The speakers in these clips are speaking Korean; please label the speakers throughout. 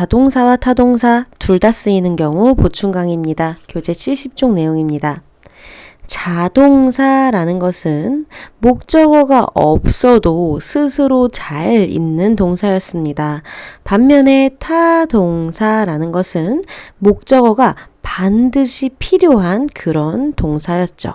Speaker 1: 자동사와 타동사 둘 다 쓰이는 경우 보충 강의입니다. 교재 70쪽 내용입니다. 자동사라는 것은 목적어가 없어도 스스로 잘 있는 동사였습니다. 반면에 타동사라는 것은 목적어가 반드시 필요한 그런 동사였죠.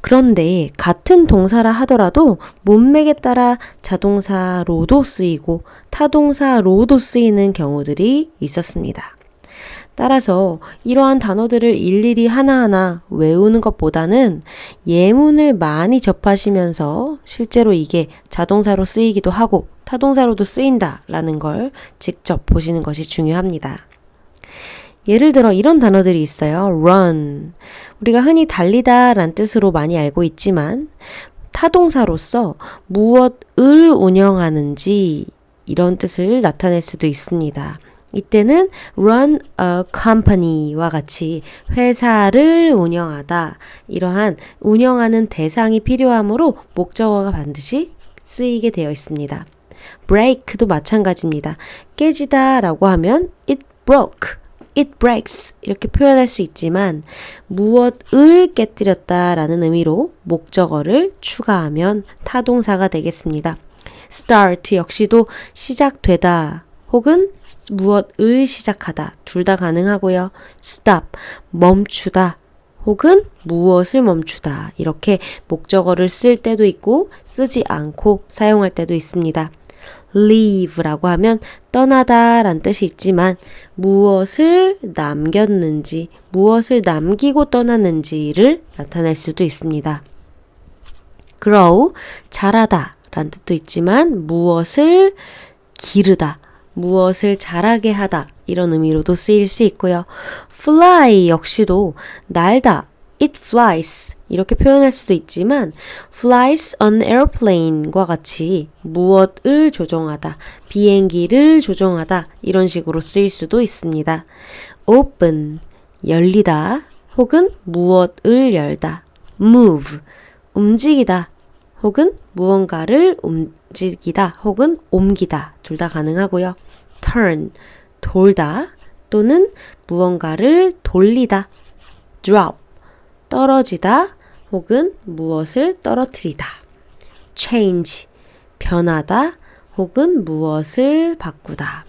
Speaker 1: 그런데 같은 동사라 하더라도 문맥에 따라 자동사로도 쓰이고 타동사로도 쓰이는 경우들이 있었습니다. 따라서 이러한 단어들을 일일이 하나하나 외우는 것보다는 예문을 많이 접하시면서 실제로 이게 자동사로 쓰이기도 하고 타동사로도 쓰인다라는 걸 직접 보시는 것이 중요합니다. 예를 들어 이런 단어들이 있어요. run. 우리가 흔히 달리다 란 뜻으로 많이 알고 있지만 타동사로서 무엇을 운영하는지 이런 뜻을 나타낼 수도 있습니다. 이때는 run a company와 같이 회사를 운영하다 이러한 운영하는 대상이 필요하므로 목적어가 반드시 쓰이게 되어 있습니다. break도 마찬가지입니다. 깨지다 라고 하면 it broke it breaks 이렇게 표현할 수 있지만 무엇을 깨뜨렸다라는 의미로 목적어를 추가하면 타동사가 되겠습니다. start 역시도 시작되다 혹은 무엇을 시작하다 둘 다 가능하고요. stop 멈추다 혹은 무엇을 멈추다 이렇게 목적어를 쓸 때도 있고 쓰지 않고 사용할 때도 있습니다. Leave라고 하면 떠나다 란 뜻이 있지만 무엇을 남겼는지, 무엇을 남기고 떠났는지를 나타낼 수도 있습니다. grow, 자라다 란 뜻도 있지만 무엇을 기르다, 무엇을 자라게 하다 이런 의미로도 쓰일 수 있고요. fly 역시도 날다, it flies 이렇게 표현할 수도 있지만 flies on airplane과 같이 무엇을 조종하다, 비행기를 조종하다 이런 식으로 쓰일 수도 있습니다. open 열리다 혹은 무엇을 열다, move 움직이다 혹은 무언가를 움직이다 혹은 옮기다 둘 다 가능하고요. turn 돌다 또는 무언가를 돌리다 drop 떨어지다 혹은 무엇을 떨어뜨리다. change 변하다 혹은 무엇을 바꾸다.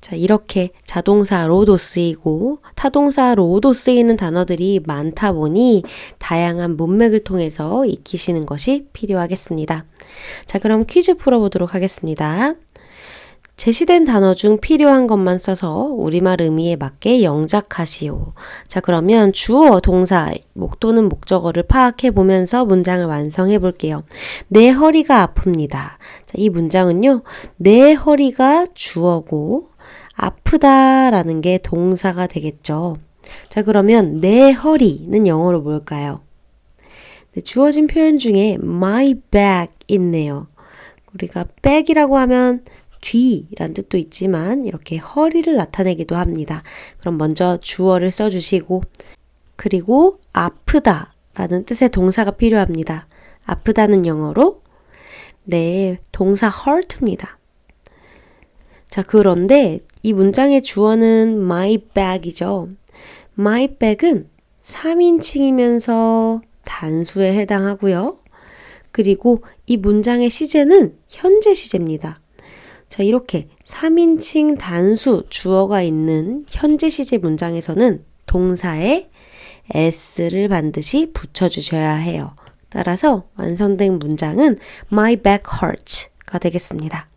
Speaker 1: 자, 이렇게 자동사로도 쓰이고 타동사로도 쓰이는 단어들이 많다 보니 다양한 문맥을 통해서 익히시는 것이 필요하겠습니다. 자, 그럼 퀴즈 풀어보도록 하겠습니다. 제시된 단어 중 필요한 것만 써서 우리말 의미에 맞게 영작하시오. 자, 그러면 주어, 동사, 목 또는 목적어를 파악해 보면서 문장을 완성해 볼게요. 내 허리가 아픕니다. 자, 이 문장은요, 내 허리가 주어고 아프다라는 게 동사가 되겠죠. 자, 그러면 내 허리는 영어로 뭘까요? 네, 주어진 표현 중에 my back 있네요. 우리가 back이라고 하면 뒤란 뜻도 있지만 이렇게 허리를 나타내기도 합니다. 그럼 먼저 주어를 써주시고 그리고 아프다 라는 뜻의 동사가 필요합니다. 아프다는 영어로 네, 동사 hurt입니다. 자, 그런데 이 문장의 주어는 my bag이죠. my bag은 3인칭이면서 단수에 해당하고요. 그리고 이 문장의 시제는 현재 시제입니다. 자, 이렇게 3인칭 단수 주어가 있는 현재 시제 문장에서는 동사에 s를 반드시 붙여주셔야 해요. 따라서 완성된 문장은 My back hurts가 되겠습니다.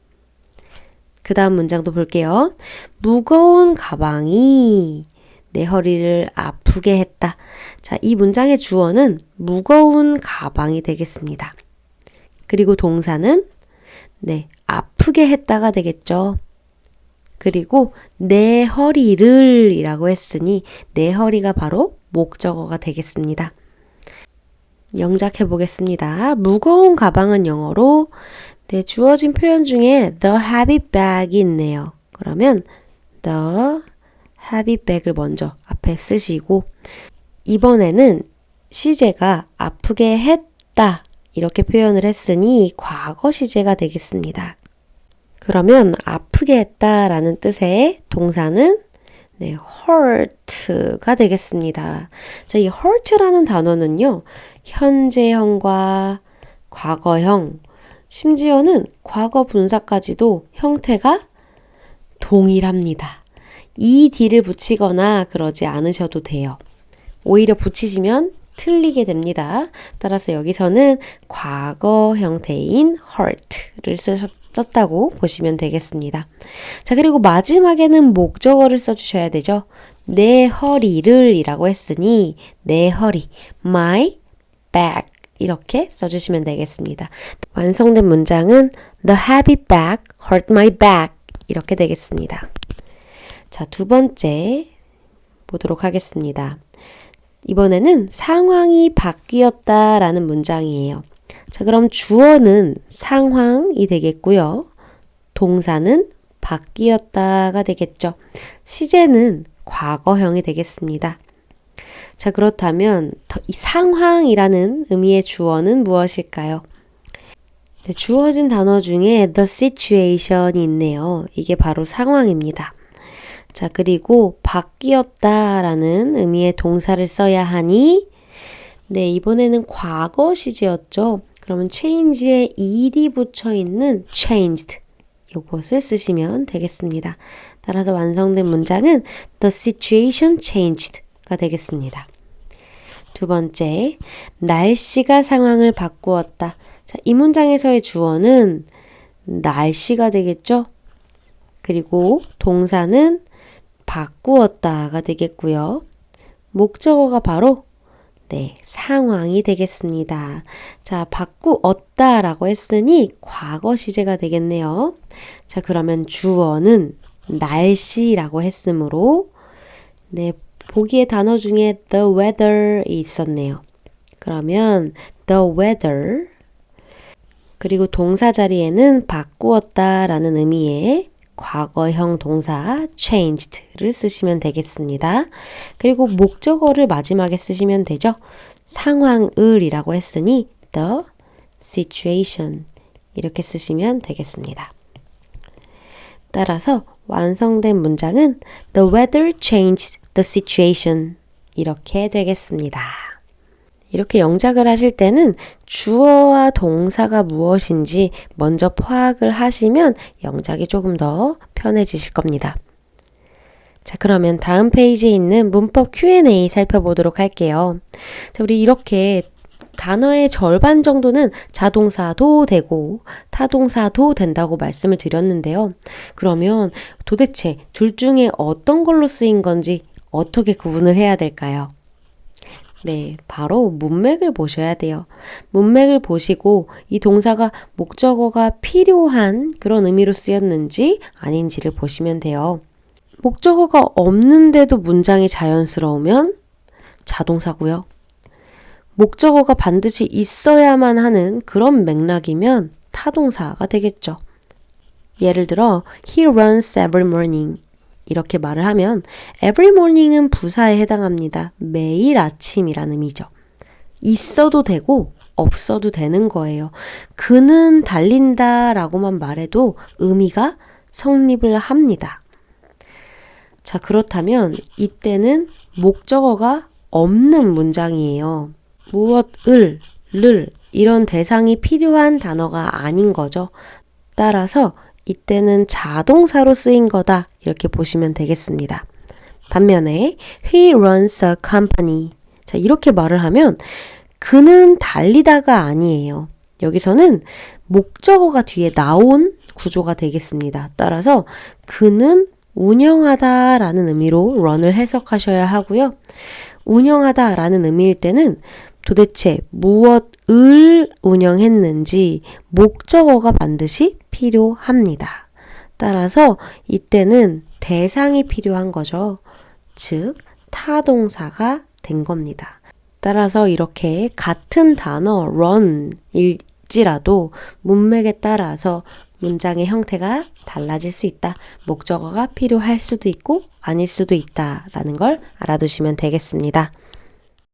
Speaker 1: 그 다음 문장도 볼게요. 무거운 가방이 내 허리를 아프게 했다. 자, 이 문장의 주어는 무거운 가방이 되겠습니다. 그리고 동사는 네, 아프게 했다가 되겠죠. 그리고 내 허리를 이라고 했으니 내 허리가 바로 목적어가 되겠습니다. 영작해 보겠습니다. 무거운 가방은 영어로 네, 주어진 표현 중에 the heavy bag이 있네요. 그러면 the heavy bag을 먼저 앞에 쓰시고 이번에는 시제가 아프게 했다 이렇게 표현을 했으니 과거 시제가 되겠습니다. 그러면 아프게 했다라는 뜻의 동사는 네, hurt가 되겠습니다. 자, 이 hurt라는 단어는요, 현재형과 과거형, 심지어는 과거 분사까지도 형태가 동일합니다. ed를 붙이거나 그러지 않으셔도 돼요. 오히려 붙이시면 틀리게 됩니다. 따라서 여기서는 과거 형태인 hurt를 쓰셨 다고 보시면 되겠습니다. 자, 그리고 마지막에는 목적어를 써주셔야 되죠. 내 허리를 이라고 했으니 내 허리, my back 이렇게 써주시면 되겠습니다. 완성된 문장은 The heavy bag hurt my back 이렇게 되겠습니다. 자, 두 번째 보도록 하겠습니다. 이번에는 상황이 바뀌었다라는 문장이에요. 자, 그럼 주어는 상황이 되겠고요. 동사는 바뀌었다가 되겠죠. 시제는 과거형이 되겠습니다. 자, 그렇다면 이 상황이라는 의미의 주어는 무엇일까요? 네, 주어진 단어 중에 the situation이 있네요. 이게 바로 상황입니다. 자, 그리고 바뀌었다라는 의미의 동사를 써야 하니 네, 이번에는 과거 시제였죠. 그러면 change에 ed 붙여 있는 changed 이것을 쓰시면 되겠습니다. 따라서 완성된 문장은 the situation changed가 되겠습니다. 두 번째, 날씨가 상황을 바꾸었다. 자, 이 문장에서의 주어는 날씨가 되겠죠? 그리고 동사는 바꾸었다가 되겠고요. 목적어가 바로 네, 상황이 되겠습니다. 자, 바꾸었다 라고 했으니 과거 시제가 되겠네요. 자, 그러면 주어는 날씨라고 했으므로 네, 보기의 단어 중에 the weather이 있었네요. 그러면 the weather 그리고 동사 자리에는 바꾸었다 라는 의미의 과거형 동사 changed를 쓰시면 되겠습니다. 그리고 목적어를 마지막에 쓰시면 되죠. 상황을이라고 했으니 the situation 이렇게 쓰시면 되겠습니다. 따라서 완성된 문장은 The weather changed the situation 이렇게 되겠습니다. 이렇게 영작을 하실 때는 주어와 동사가 무엇인지 먼저 파악을 하시면 영작이 조금 더 편해지실 겁니다. 자, 그러면 다음 페이지에 있는 문법 Q&A 살펴보도록 할게요. 자, 우리 이렇게 단어의 절반 정도는 자동사도 되고 타동사도 된다고 말씀을 드렸는데요. 그러면 도대체 둘 중에 어떤 걸로 쓰인 건지 어떻게 구분을 해야 될까요? 네, 바로 문맥을 보셔야 돼요. 문맥을 보시고 이 동사가 목적어가 필요한 그런 의미로 쓰였는지 아닌지를 보시면 돼요. 목적어가 없는데도 문장이 자연스러우면 자동사고요. 목적어가 반드시 있어야만 하는 그런 맥락이면 타동사가 되겠죠. 예를 들어, he runs every morning. 이렇게 말을 하면 every morning은 부사에 해당합니다. 매일 아침이라는 의미죠. 있어도 되고 없어도 되는 거예요. 그는 달린다 라고만 말해도 의미가 성립을 합니다. 자, 그렇다면 이때는 목적어가 없는 문장이에요. 무엇을, 를, 이런 대상이 필요한 단어가 아닌 거죠. 따라서 이때는 자동사로 쓰인 거다. 이렇게 보시면 되겠습니다. 반면에 he runs a company. 자, 이렇게 말을 하면 그는 달리다가 아니에요. 여기서는 목적어가 뒤에 나온 구조가 되겠습니다. 따라서 그는 운영하다 라는 의미로 run을 해석하셔야 하고요. 운영하다 라는 의미일 때는 도대체 무엇을 운영했는지 목적어가 반드시 필요합니다. 따라서 이때는 대상이 필요한 거죠. 즉, 타동사가 된 겁니다. 따라서 이렇게 같은 단어 run일지라도 문맥에 따라서 문장의 형태가 달라질 수 있다. 목적어가 필요할 수도 있고 아닐 수도 있다라는 걸 알아두시면 되겠습니다.